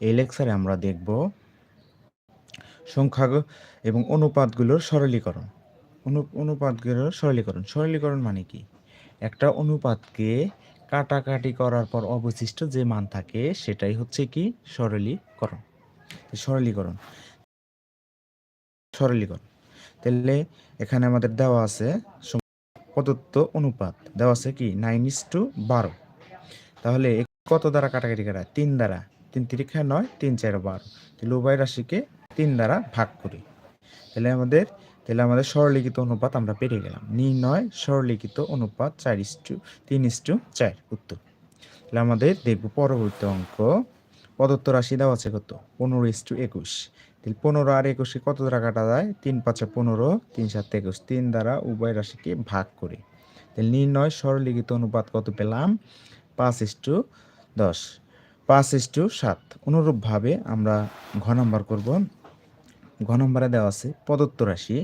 এই লেকচারে আমরা দেখব সংখ্যা এবং অনুপাতগুলোর সরলীকরণ। অনু অনুপাতগুলোর সরলীকরণ। সরলীকরণ মানে কি? একটা অনুপাতকে কাটাকাটি করার পর অবশিষ্ট যে মান থাকে, সেটাই হচ্ছে কি? সরলীকরণ। সরলীকরণ। সরলীকরণ। তাহলে এখানে আমাদের দেওয়া আছে প্রদত্ত অনুপাত। দেওয়া আছে কি? নাইন ইস টু বারো। তাহলে কত দ্বারা কাটাকাটি করা? তিন দ্বারা। তিন তিরিক্ষা নয়, তিন চার বারো তাহলে উভয় রাশিকে তিন দ্বারা ভাগ করি। তাহলে আমাদের তাহলে আমাদের সরলিখিত অনুপাত আমরা পেরে গেলাম। নির্ণয় সরলিখিত অনুপাত চার ইস টু, তিন ইস টু চার, উত্তর। তাহলে আমাদের দেখব পরবর্তী অঙ্ক। প্রদত্ত রাশি দেওয়া আছে কত? পনেরো ইস টু একুশ। তাহলে পনেরো আর একুশে কত দ্বারা কাটা যায়? তিন পাঁচে পনেরো, তিন সাত একুশ। তিন দ্বারা উভয় রাশিকে ভাগ করে। তাহলে নির্ণয় সরলিখিত অনুপাত কত পেলাম? পাঁচ ইস টু দশ। পাঁচ ইস টু সাত। অনুরূপভাবে আমরা ঘ নম্বর করব। ঘ নম্বরে দেওয়া আছে প্রদত্ত রাশি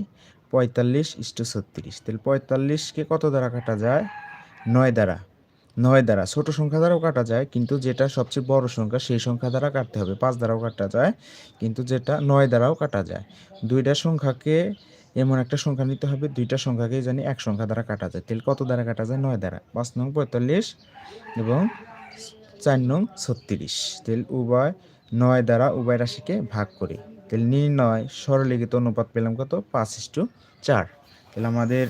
পঁয়তাল্লিশ ইস্টু ছত্রিশ। তাহলে পঁয়তাল্লিশকে কত দ্বারা কাটা যায়? নয় দ্বারা। নয় দ্বারা। ছোট সংখ্যা দ্বারাও কাটা যায়, কিন্তু যেটা সবচেয়ে বড় সংখ্যা সেই সংখ্যা দ্বারা কাটতে হবে। পাঁচ দ্বারাও কাটা যায়, কিন্তু যেটা নয় দ্বারাও কাটা যায়। দুইটা সংখ্যাকে এমন একটা সংখ্যা নিতে হবে, দুইটা সংখ্যাকে জানি এক সংখ্যা দ্বারা কাটা যায়। তাহলে কত দ্বারা কাটা যায়? নয় দ্বারা। পাঁচ নং পঁয়তাল্লিশ এবং চার নং ছত্রিশ। তাহলে উভয় নয় দ্বারা উভয় রাশিকে ভাগ করি। তাহলে নির্ণয় সরলিখিত অনুপাত পেলাম কত? পাঁচ ইস্টু চার। তাহলে আমাদের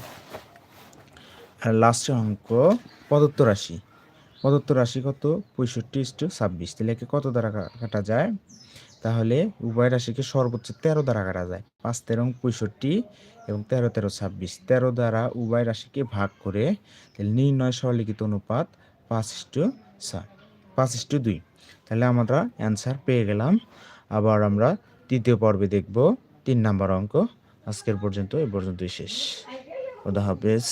লাস্টের অঙ্ক, প্রদত্ত রাশি। প্রদত্ত রাশি কত? পঁয়ষট্টি ইস্টু ছাব্বিশ। তাহলে একে কত দ্বারা কাটা যায়? তাহলে উভয় রাশিকে সর্বোচ্চ তেরো দ্বারা কাটা যায়। পাঁচ তেরো পঁয়ষট্টি এবং তেরো তেরো ছাব্বিশ। তেরো দ্বারা উভয় রাশিকে ভাগ করে তাহলে নির্ণয় সরলিখিত অনুপাত পাঁচ ইস্টু সাত পাঁচ ইস্টু দুই। তাহলে আমরা অ্যান্সার পেয়ে গেলাম। আবার আমরা তৃতীয় পর্বে দেখব তিন নাম্বার অঙ্ক। আজকের পর্যন্ত, এ পর্যন্তই শেষ। খুদা হাফেজ।